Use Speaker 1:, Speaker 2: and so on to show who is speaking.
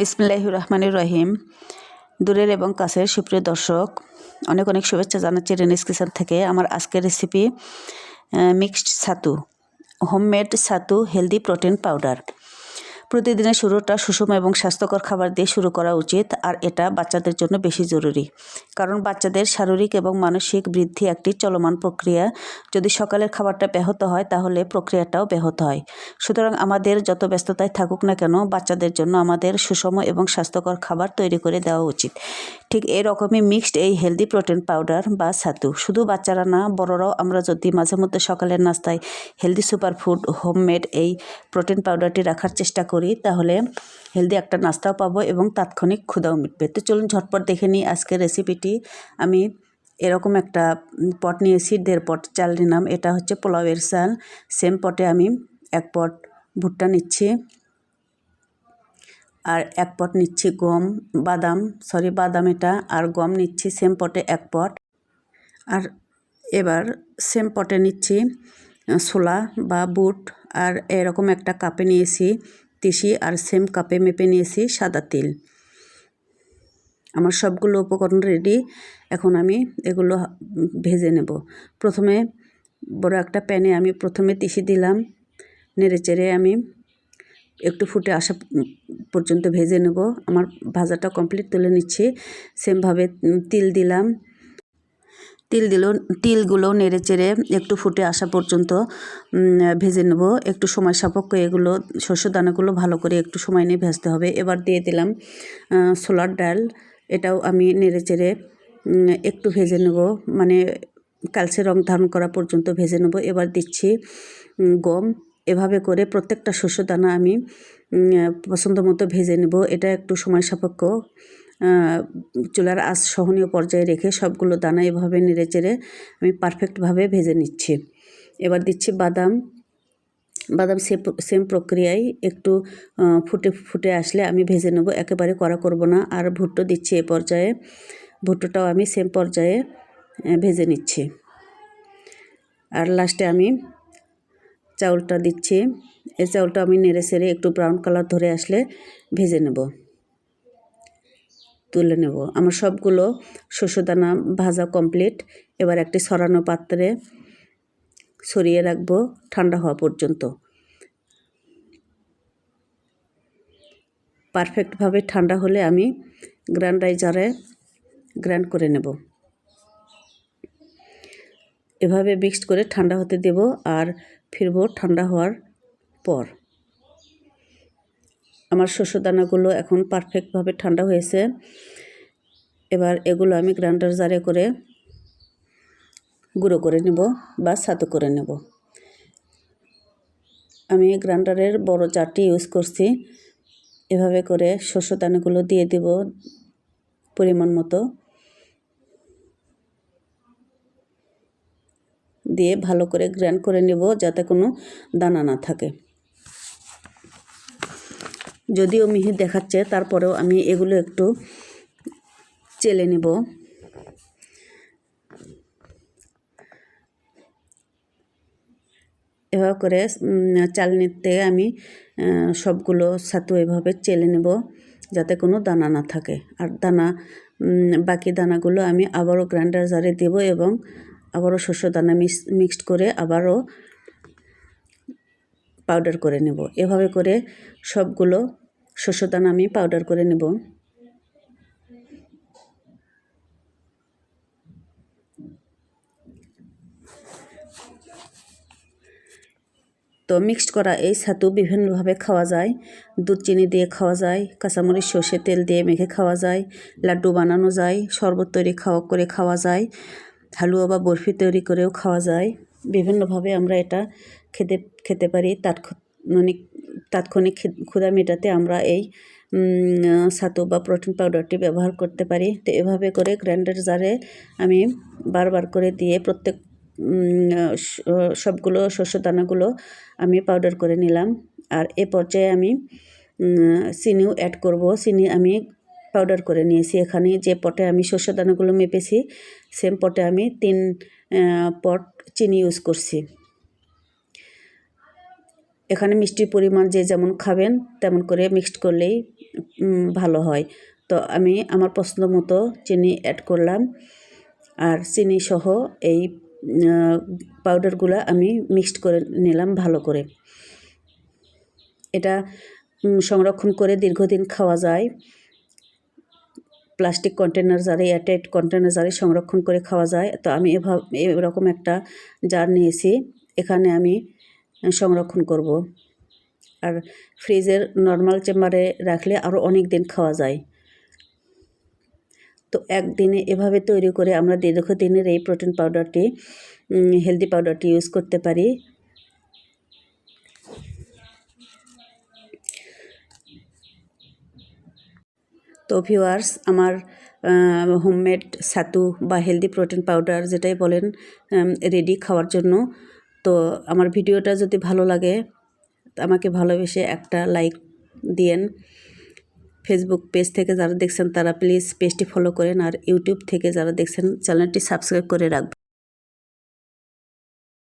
Speaker 1: বিসমিল্লাহ রহমানুর রহিম। দূরের এবং কাছের সুপ্রিয় দর্শক, অনেক অনেক শুভেচ্ছা জানাচ্ছি রেনিস কিচেন থেকে আমার আজকের রেসিপি মিক্সড ছাতু হোমমেড ছাতু হেলদি প্রোটিন পাউডার প্রতিদিনের শুরুটা সুষম এবং স্বাস্থ্যকর খাবার দিয়ে শুরু করা উচিত, আর এটা বাচ্চাদের জন্য বেশি জরুরি। কারণ বাচ্চাদের শারীরিক এবং মানসিক বৃদ্ধি একটি চলমান প্রক্রিয়া। যদি সকালের খাবারটা ব্যাহত হয়, তাহলে প্রক্রিয়াটাও ব্যাহত হয়। সুতরাং আমাদের যত ব্যস্ততায় থাকুক না কেন, বাচ্চাদের জন্য আমাদের সুষম এবং স্বাস্থ্যকর খাবার তৈরি করে দেওয়া উচিত। ঠিক এরকমই মিক্সড এই হেলদি প্রোটিন পাউডার বা ছাতু শুধু বাচ্চারা না, বড়রাও আমরা যদি মাঝে মধ্যে সকালের নাস্তায় হেলদি সুপার ফুড হোমমেড এই প্রোটিন পাউডারটি রাখার চেষ্টা করি, তাহলে হেলদি একটা নাস্তাও পাবো এবং তাৎক্ষণিক ক্ষুদাও মিটবে। তো চলুন ঝটপট দেখে নিই আজকের রেসিপিটি আমি এরকম একটা পট নিয়েছি, দেড় পট চাল নিলাম। এটা হচ্ছে পোলাওয়ের চাল। সেম পটে আমি এক পট ভুট্টা নিচ্ছি। আর এক পট নিচ্ছি গম, বাদাম সরি বাদাম এটা আর গম নিচ্ছি সেম পটে এক পট। আর এবার সেম পটে নিচ্ছি ছোলা বা বুট আর এরকম একটা কাপে নিয়েছি, তিসি আর সেম কাপে মেপে নিয়েছি সাদা তিল। আমার সবগুলো উপকরণ রেডি এখন আমি এগুলো ভেজে নেব। প্রথমে বড় একটা প্যানে আমি প্রথমে তিসি দিলাম, নেড়ে চেড়ে আমি একটু ফুটে আসা পর্যন্ত ভেজে নেব। আমার ভাজাটা কমপ্লিট তুলে নিচ্ছি। সেমভাবে তিল দিলাম। তিল দিল, তিলগুলো নেড়ে চেড়ে একটু ফুটে আসা পর্যন্ত ভেজে নেব। একটু সময় সাপেক্ষ এগুলো, শস্য দানাগুলো ভালো করে একটু সময় নিয়ে ভেজতে হবে। এবার দিয়ে দিলাম ছোলার ডাল। এটাও আমি নেড়ে চেড়ে একটু ভেজে নেব। মানে কালচে রং ধারণ করা পর্যন্ত ভেজে নেব। এবার দিচ্ছি গম। এভাবে করে প্রত্যেকটা শস্য দানা আমি পছন্দ মতো ভেজে নেব। এটা একটু সময় সাপেক্ষ চুলার আঁচ সহনীয় পর্যায়ে রেখে সবগুলো দানা এভাবে নেড়ে চেড়ে আমি পারফেক্টভাবে ভেজে নিচ্ছি। এবার দিচ্ছি বাদাম। বাদাম সেম প্রক্রিয়ায় একটু ফুটে ফুটে আসলে আমি ভেজে নেব। একেবারে করা করব না। আর ভুট্টো দিচ্ছি এ পর্যায়ে। ভুট্টোটাও আমি সেম পর্যায়ে ভেজে নিচ্ছি। আর লাস্টে আমি চাউলটা দিচ্ছি। এই চাউলটা আমি নেড়ে সেড়ে একটু ব্রাউন কালার ধরে আসলে ভেজে নেব। তুলে নেব। আমার সবগুলো শস্যদানা ভাজা কমপ্লিট এবার একটি সরানো পাত্রে সরিয়ে রাখব ঠান্ডা হওয়া পর্যন্ত। পারফেক্টভাবে ঠান্ডা হলে আমি গ্রাইন্ডাইজারে গ্রাইন্ড করে নেব। এভাবে মিক্সড করে ঠান্ডা হতে দেব। আর ফিরব ঠান্ডা হওয়ার পর। আমার শস্য দানাগুলো এখন পারফেক্টভাবে ঠান্ডা হয়েছে। এবার এগুলো আমি গ্রাইন্ডার জারে করে গুঁড়ো করে নেব বা ছাতু করে নেব। আমি গ্রাইন্ডারের বড় চারটি ইউজ করছি। এভাবে করে শস্য দানাগুলো দিয়ে দেব পরিমাণ মতো। দিয়ে ভালো করে গ্র্যান্ড করে নেব যাতে কোনো দানা না থাকে। যদিও মিহি দেখাচ্ছে, তারপরেও আমি এগুলো একটু চেলে নেব। এভাবে করে চালনিতে আমি সবগুলো ছাতু এভাবে চেলে নেব যাতে কোনো দানা না থাকে। আর দানা বাকি দানাগুলো আমি আবারও গ্রাইন্ডার জারে দেব এবং আবারও শস্য দানা মিক্স, মিক্সড করে আবারও পাউডার করে নেব। এভাবে করে সবগুলো শস্য দানা আমি পাউডার করে নেব। তো মিক্সড করা এই ছাতু বিভিন্নভাবে খাওয়া যায়। দুধ চিনি দিয়ে খাওয়া যায়, কাঁচামরিচ সর্ষে তেল দিয়ে মেখে খাওয়া যায়, লাড্ডু বানানো যায়, শরবত তৈরি খাওয়া, করে খাওয়া যায়। হালুয়া বা বরফি তৈরি করেও খাওয়া যায়। বিভিন্নভাবে আমরা এটা খেতে খেতে পারি। তাৎক্ষণিক তাৎক্ষণিক ক্ষুধা মেটাতে আমরা এই ছাতু বা প্রোটিন পাউডারটি ব্যবহার করতে পারি। তো এভাবে করে গ্রাইন্ডার জারে আমি বারবার করে দিয়ে প্রত্যেক সবগুলো শস্য দানাগুলো আমি পাউডার করে নিলাম। আর এ পর্যায়ে আমি চিনিও অ্যাড করব। চিনি আমি পাউডার করে নিয়েছি। এখানে যে পটে আমি শস্য দানাগুলো মেপেছি সেম পটে আমি তিন পট চিনি ইউজ করছি। এখানে মিষ্টির পরিমাণ যে যেমন খাবেন, তেমন করে মিক্সড করলেই ভালো হয়। তো আমি আমার পছন্দ মতো চিনি অ্যাড করলাম। আর চিনি সহ এই পাউডারগুলো আমি মিক্সড করে নিলাম ভালো করে। এটা সংরক্ষণ করে দীর্ঘদিন খাওয়া যায়। প্লাস্টিক কন্টেনার জারে, এয়ারটাইট কন্টেনার জারে সংরক্ষণ করে খাওয়া যায়। তো আমি এভাবে, এরকম একটা জার নিয়েছি। এখানে আমি সংরক্ষণ করব। আর ফ্রিজের নর্মাল চেম্বারে রাখলে আরও অনেক দিন খাওয়া যায়। তো একদিনে এভাবে তৈরি করে আমরা দীর্ঘদিনের এই প্রোটিন পাউডারটি হেলদি পাউডারটি ইউজ করতে পারি। তো ভিউয়ার্স আমার হোমমেড ছাতু বা হেলদি প্রোটিন পাউডার যেটাই বলেন রেডি খাওয়ার জন্য। তো আমার ভিডিওটা যদি ভালো লাগে, আমাকে ভালোবেসে একটা লাইক দিয়েন। ফেসবুক পেজ থেকে যারা দেখছেন, তারা প্লিজ পেজটি ফলো করেন আর ইউটিউব থেকে যারা দেখছেন চ্যানেলটি সাবস্ক্রাইব করে রাখবেন।